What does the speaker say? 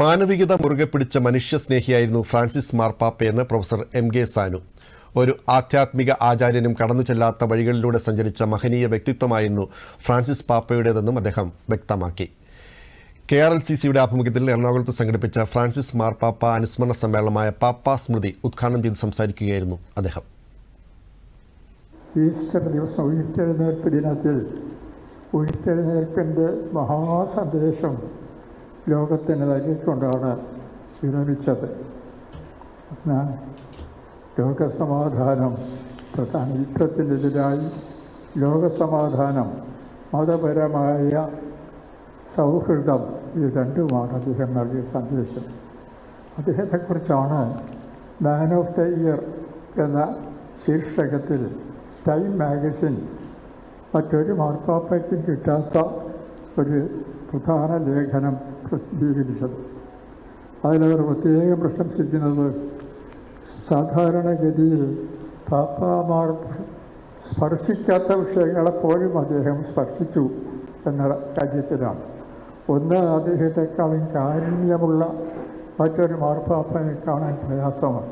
മാനവികത മുറുകെ പിടിച്ച മനുഷ്യസ്നേഹിയായിരുന്നു ഫ്രാൻസിസ് മാർപ്പാപ്പയെന്ന് പ്രൊഫസർ എം കെ സാനു. ഒരു ആധ്യാത്മിക ആചാര്യനും കടന്നു ചെല്ലാത്ത വഴികളിലൂടെ സഞ്ചരിച്ച മഹനീയ വ്യക്തിത്വമായിരുന്നു ഫ്രാൻസിസ് പാപ്പയുടേതെന്നും അദ്ദേഹം വ്യക്തമാക്കി. കെ ആർ എൽ സി സിയുടെ ആഭിമുഖ്യത്തിൽ എറണാകുളത്ത് സംഘടിപ്പിച്ച ഫ്രാൻസിസ് മാർപ്പാപ്പ അനുസ്മരണ സമ്മേളനമായ പാപ്പ സ്മൃതി ഉദ്ഘാടനം ചെയ്ത് സംസാരിക്കുകയായിരുന്നു അദ്ദേഹം. ഈസ്റ്റർ ദിവസം ഉയർത്തെഴുന്നേൽപ്പ് ദിനത്തിൽ ഉയർത്തെഴുന്നേൽപ്പിന്റെ മഹാസന്ദേശം ലോകത്തിന് നൽകിക്കൊണ്ടാണ് വിരമിച്ചത്. എന്നാൽ ലോകസമാധാനം പ്രധാന യുദ്ധത്തിനെതിരായി ലോകസമാധാനം മതപരമായ സൗഹൃദം ഇത് രണ്ടുമാണ് അദ്ദേഹം നൽകിയ സന്ദേശം. അദ്ദേഹത്തെക്കുറിച്ചാണ് മാൻ ഓഫ് ദ ഇയർ എന്ന ശീർഷകത്തിൽ ടൈം മാഗസിൻ മറ്റൊരു മാർപ്പാപ്പയ്ക്കും കിട്ടാത്ത ഒരു പ്രധാന ലേഖനം പ്രസിദ്ധീകരിച്ചത് അതിലവർ പ്രത്യേകം പ്രശംസിക്കുന്നത് സാധാരണഗതിയിൽ പാപ്പാമാർ സ്പർശിക്കാത്ത വിഷയങ്ങളെപ്പോഴും അദ്ദേഹം സ്പർശിച്ചു എന്ന കാര്യത്തിലാണ് ഒന്ന് അദ്ദേഹത്തെക്കാളും കാരുണ്യമുള്ള മറ്റൊരു മാർപ്പാപ്പനെ കാണാൻ പ്രയാസമാണ്.